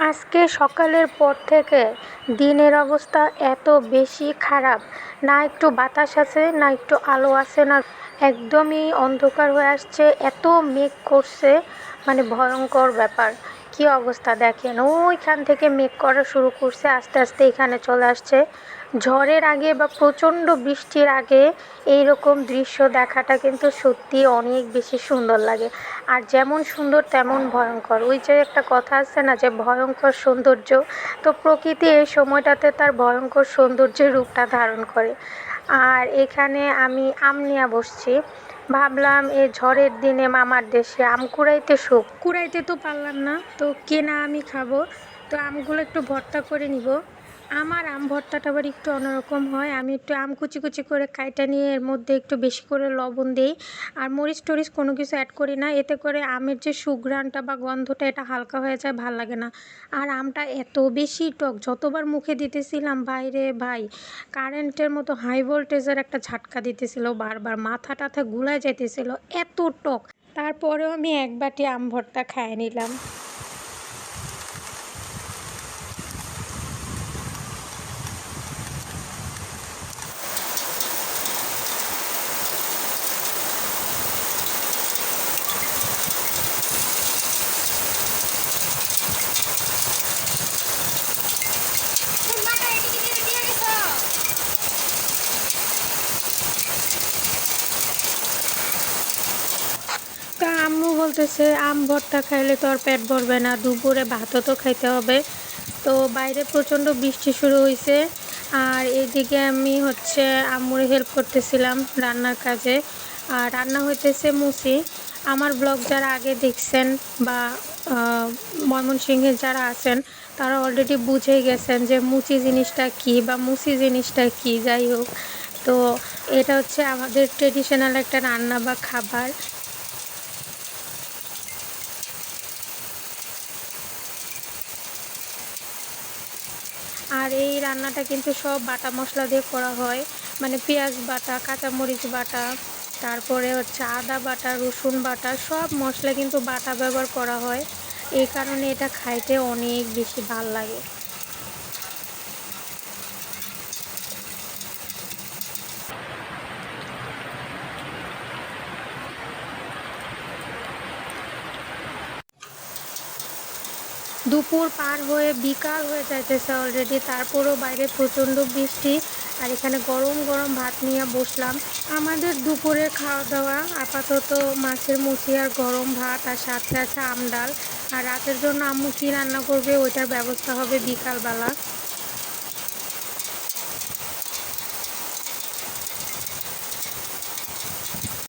আজকে সকালের পর থেকে দিনের অবস্থা এত বেশি খারাপ। না একটু বাতাস আছে, না একটু আলো আছে, না একদমই অন্ধকার হয়ে আসছে। এত মেঘ করছে মানে ভয়ঙ্কর ব্যাপার। কি অবস্থা দেখেন? ওইখান থেকে মেঘ করা শুরু করছে, আস্তে আস্তে এখানে চলে আসছে। ঝড়ের আগে বা প্রচণ্ড বৃষ্টির আগে এই রকম দৃশ্য দেখাটা কিন্তু সত্যি অনেক বেশি সুন্দর লাগে। আর যেমন সুন্দর তেমন ভয়ঙ্কর। ওই যে একটা কথা আছে না যে ভয়ঙ্কর সৌন্দর্য? তো প্রকৃতি এই সময়টাতে তার ভয়ঙ্কর সৌন্দর্যের রূপটা ধারণ করে। আর এখানে আমি আম নিয়ে বসছি। ভাবলাম এ ঝড়ের দিনে মামার দেশে আম কুড়াইতে শোক। কুড়াইতে তো পারলাম না। তো কেনা আমি খাব। তো আমগুলো একটু ভর্তা করে নিব। আমার আম ভর্তাটা আবার একটু অন্যরকম হয়। আমি একটু আম কুচি কুচি করে কাইটা নিয়ে এর মধ্যে একটু বেশি করে লবণ দিই। আর মরিচ টরিচ কোনো কিছু অ্যাড করি না। এতে করে আমের যে সুঘ্রাণটা বা গন্ধটা, এটা হালকা হয়ে যায়, ভালো লাগে না। আর আমটা এত বেশি টক, যতবার মুখে দিতেছিলাম বাইরে ভাই, কারেন্টের মতো হাই ভোল্টেজের একটা ঝাটকা দিতেছিল বারবার, মাথা টাথা গুলায় যাইতেছিল, এত টক। তারপরেও আমি এক বাটি আম ভর্তা খায় নিলাম। তা আম্মু বলতেছে, আম ভর্তা খাইলে তো আর পেট ভরবে না, দুপুরে ভাতও তো খাইতে হবে। তো বাইরে প্রচণ্ড বৃষ্টি শুরু হয়েছে আর এদিকে আমি হচ্ছে আম্মুর হেল্প করতেছিলাম রান্নার কাজে। আর রান্না হইতেছে মুসি। আমার ব্লগ যারা আগে দেখছেন বা ময়মনসিংহের যারা আছেন, তারা অলরেডি বুঝেই গেছেন যে মুচি জিনিসটা কী বা মুসি জিনিসটা কী, যাই হোক। তো এটা হচ্ছে আমাদের ট্রেডিশনাল একটা রান্না বা খাবার। আর এই রান্নাটা কিন্তু সব বাটা মশলা দিয়ে করা হয়। মানে পেঁয়াজ বাটা, কাঁচামরিচ বাটা, তারপরে হচ্ছে আদা বাটা, রসুন বাটা, সব মশলা কিন্তু বাটা ব্যবহার করা হয়। এই কারণে এটা খাইতে অনেক বেশি ভালো লাগে। দুপুর পার হয়ে বিকাল হয়ে যাইতেছে অলরেডি তারপরও বাইরে প্রচণ্ড বৃষ্টি আর এখানে গরম গরম ভাত নিয়ে বসলাম। আমাদের দুপুরে খাওয়া দাওয়া আপাতত মাছের মুচি আর গরম ভাত আর সাথে আছে আম ডাল। আর রাতের জন্য আম্মু কী রান্না করবে ওইটার ব্যবস্থা হবে বিকালবেলা।